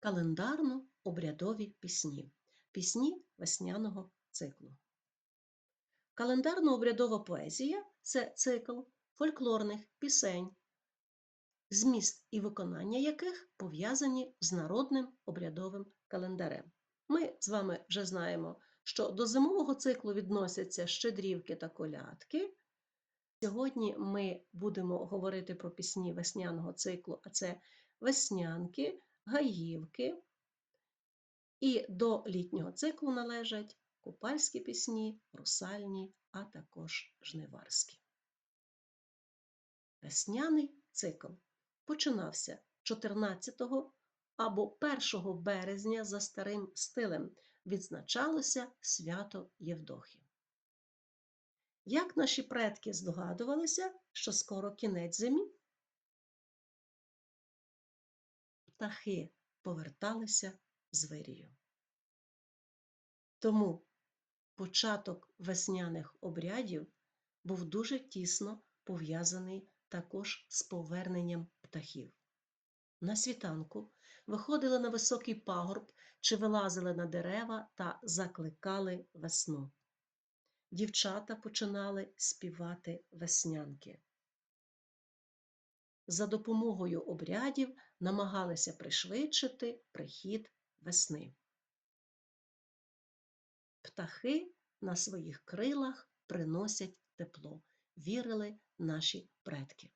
календарно-обрядові пісні, пісні весняного циклу. Календарно-обрядова поезія це цикл фольклорних пісень, зміст і виконання яких пов'язані з народним обрядовим календарем. Ми з вами вже знаємо, що до зимового циклу відносяться щедрівки та колядки. Сьогодні ми будемо говорити про пісні весняного циклу, а це веснянки, гаївки. І до літнього циклу належать купальські пісні, русальні, а також жниварські. Весняний цикл починався 14 або 1 березня за старим стилем відзначалося свято Євдохи. Як наші предки здогадувалися, що скоро кінець зимі? Птахи поверталися з вирію. Тому початок весняних обрядів був дуже тісно пов'язаний також з поверненням птахів. На світанку виходили на високий пагорб чи вилазили на дерева та закликали весну. Дівчата починали співати веснянки. За допомогою обрядів намагалися пришвидшити прихід весни. Птахи на своїх крилах приносять тепло, вірили наші предки.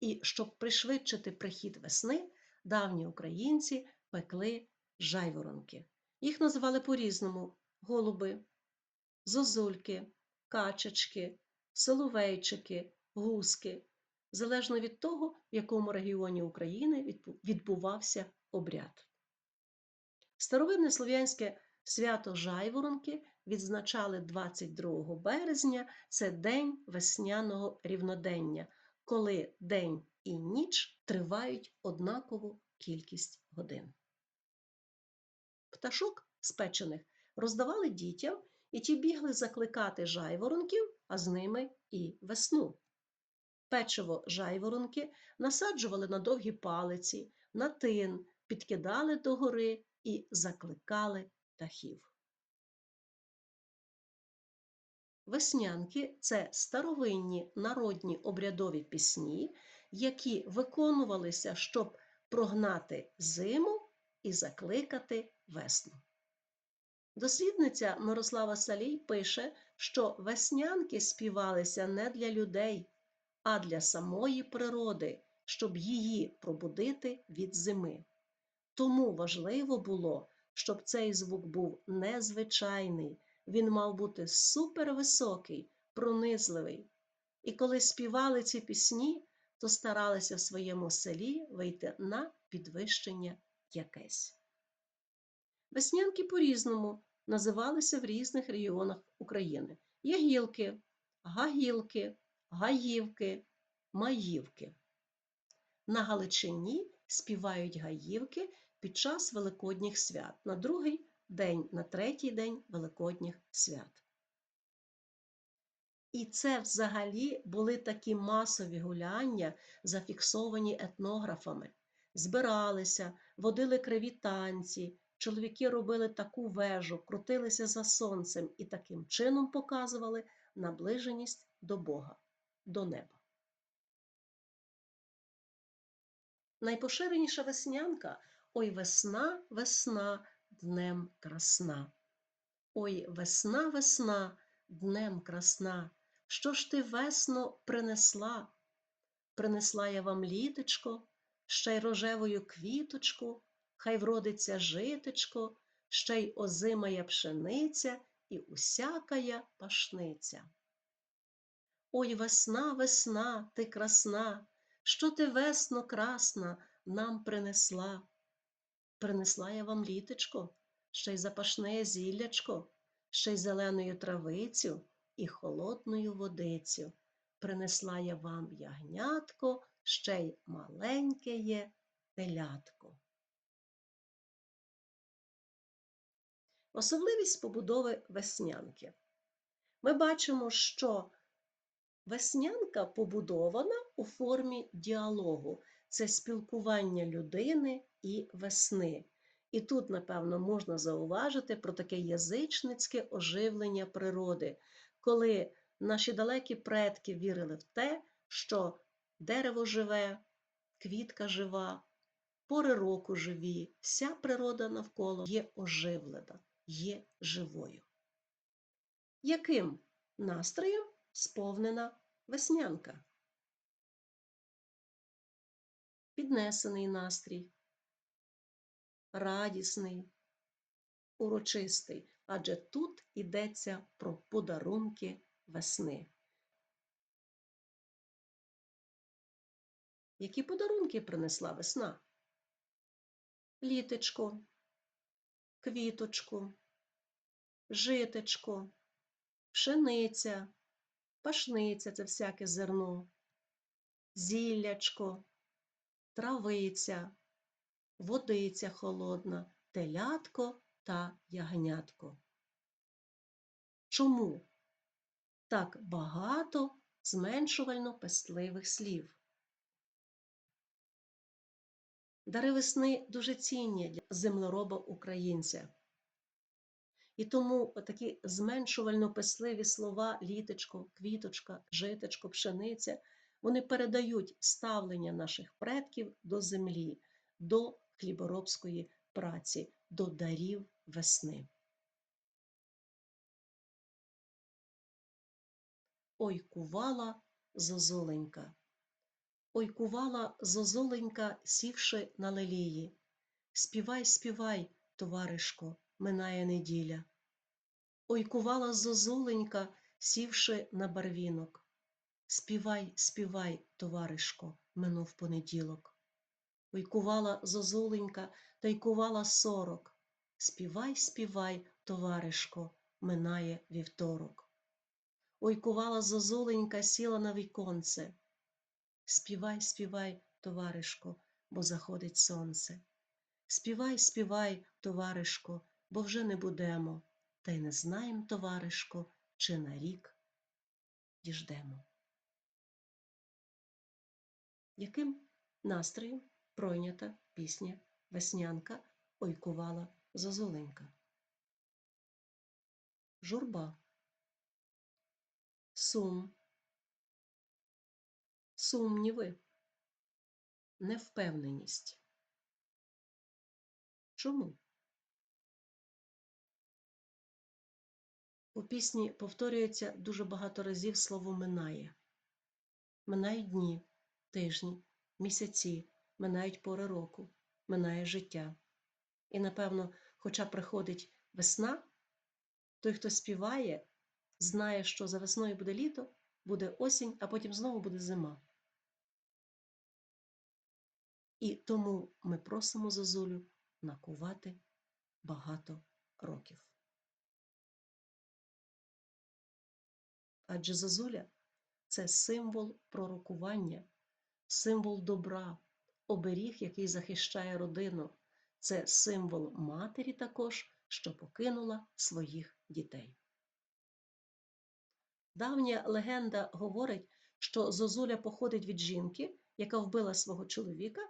І щоб пришвидшити прихід весни, давні українці пекли жайворонки. Їх називали по-різному голуби, зозульки, качечки, соловейчики, гуски, залежно від того, в якому регіоні України відбувався обряд. Старовинне слов'янське свято Жайворонки відзначали 22 березня це День весняного рівнодення, коли день і ніч тривають однакову кількість годин. Пташок спечених роздавали дітям, і ті бігли закликати жайворонків, а з ними і весну. Печиво жайворонки насаджували на довгі палиці, на тин, підкидали догори і закликали птахів. Веснянки це старовинні народні обрядові пісні, які виконувалися, щоб прогнати зиму і закликати весну. Дослідниця Мирослава Салій пише, що веснянки співалися не для людей, а для самої природи, щоб її пробудити від зими. Тому важливо було, щоб цей звук був незвичайний, він мав бути супервисокий, пронизливий. І коли співали ці пісні, то старалися в своєму селі вийти на підвищення якесь. Веснянки по-різному називалися в різних регіонах України: Ягілки, Гагілки, Гаївки, Маївки. На Галичині співають гаївки під час Великодніх свят на другий день, на третій день Великодніх свят. І це взагалі були такі масові гуляння, зафіксовані етнографами. Збиралися, водили криві танці, чоловіки робили таку вежу, крутилися за сонцем і таким чином показували наближеність до Бога, до неба. Найпоширеніша веснянка ой весна, весна, днем красна. Ой весна, весна, днем красна. Що ж ти весно принесла? Принесла я вам літочко, ще й рожевою квіточку, хай вродиться житечко, ще й озимая пшениця і усякая пашниця. Ой весна, весна, ти красна, що ти весно красна нам принесла? Принесла я вам літочко, ще й запашне зіллячко, ще й зеленою травицю і холодною водицю. Принесла я вам ягнятко, ще й маленьке є телятко. Особливість побудови веснянки. Ми бачимо, що веснянка побудована у формі діалогу це спілкування людини і весни. І тут, напевно, можна зауважити про таке язичницьке оживлення природи, коли наші далекі предки вірили в те, що дерево живе, квітка жива, пори року живі, вся природа навколо є оживлена, є живою. Яким настроєм сповнена веснянка? Піднесений настрій, радісний, урочистий, адже тут йдеться про подарунки весни. Які подарунки принесла весна? Літечко, квіточку, житечко, пшениця, пашниця це всяке зерно, зіллячко, травиця, водиця холодна, телятко та ягнятко. Чому так багато зменшувально пестливих слів? Дари весни дуже цінні для землероба українця. І тому такі зменшувально писливі слова літочко, квіточка, житочко, пшениця, вони передають ставлення наших предків до землі, до хліборобської праці, до дарів весни. Ой кувала зозуленька. Ой кувала зозуленька, сівши на лелії. Співай, співай, товаришко, минає неділя. Ой кувала зозуленька, сівши на барвінок. Співай, співай, товаришко, минув понеділок. Ой кувала зозуленька, та й кувала сорок. Співай, співай, товаришко, минає вівторок. Ой кувала зозуленька, сіла на віконце. Співай, співай, товаришко, бо заходить сонце. Співай, співай, товаришко, бо вже не будемо, та й не знаєм, товаришко, чи на рік діждемо. Яким настроєм пройнята пісня Веснянка ойкувала зозуленька? Журба, сум, сумніви, невпевненість. Чому? У пісні повторюється дуже багато разів слово минає. Минають дні, тижні, місяці, минають пори року, минає життя. І, напевно, хоча приходить весна, той, хто співає, знає, що за весною буде літо, буде осінь, а потім знову буде зима. І тому ми просимо Зозулю накувати багато років. Адже Зозуля це символ пророкування, символ добра, оберіг, який захищає родину, це символ матері також, що покинула своїх дітей. Давня легенда говорить, що Зозуля походить від жінки, яка вбила свого чоловіка.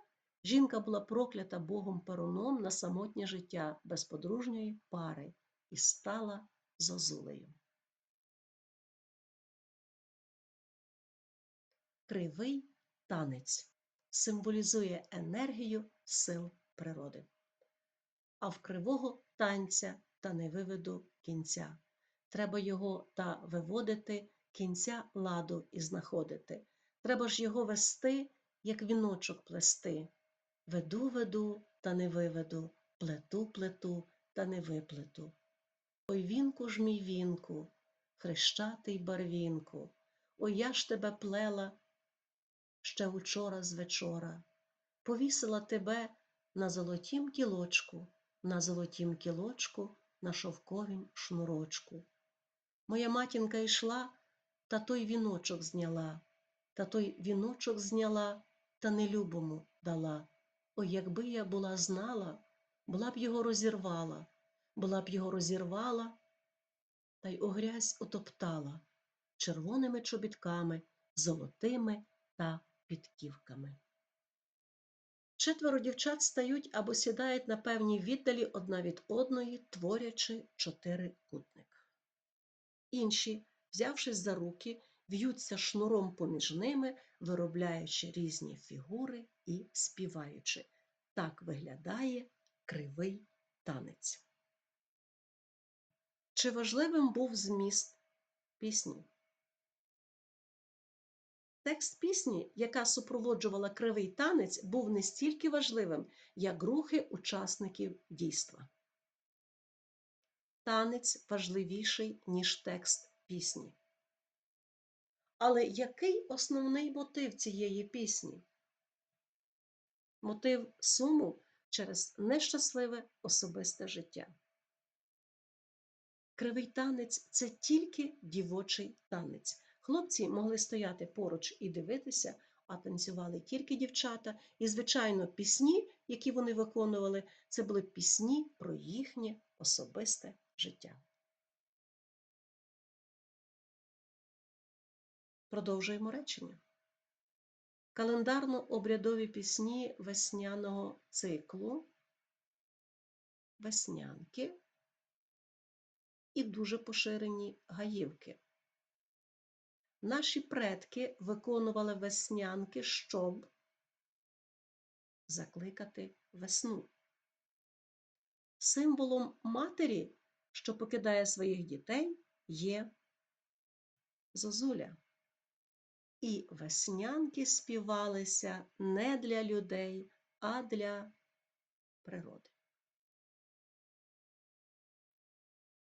Жінка була проклята Богом Перуном на самотнє життя без подружньої пари і стала Зозулею. Кривий танець символізує енергію сил природи. А в кривого танця та не виведу кінця. Треба його та виводити, кінця ладу і знаходити. Треба ж його вести, як віночок плести. Веду, веду, та не виведу, плету, плету, та не виплету. Ой вінку ж мій вінку, хрещатий барвінку, ой я ж тебе плела ще учора з вечора, повісила тебе на золотім кілочку, на золотім кілочку, на шовковім шнурочку. Моя матінка йшла, та той віночок зняла, та той віночок зняла, та нелюбому дала. Ой, якби я була знала, була б його розірвала, була б його розірвала, та й у грязь утоптала червоними чобітками, золотими та підківками. Четверо дівчат стають або сідають на певній віддалі одна від одної, творячи чотирикутник. Інші, взявшись за руки, в'ються шнуром поміж ними, виробляючи різні фігури і співаючи. Так виглядає кривий танець. Чи важливим був зміст пісні? Текст пісні, яка супроводжувала кривий танець, був не стільки важливим, як рухи учасників дійства. Танець важливіший, ніж текст пісні. Але який основний мотив цієї пісні? Мотив суму через нещасливе особисте життя. Кривий танець це тільки дівочий танець. Хлопці могли стояти поруч і дивитися, а танцювали тільки дівчата. І, звичайно, пісні, які вони виконували, це були пісні про їхнє особисте життя. Продовжуємо речення. Календарно-обрядові пісні весняного циклу, веснянки і дуже поширені гаївки. Наші предки виконували веснянки, щоб закликати весну. Символом матері, що покидає своїх дітей, є зозуля. І веснянки співалися не для людей, а для природи.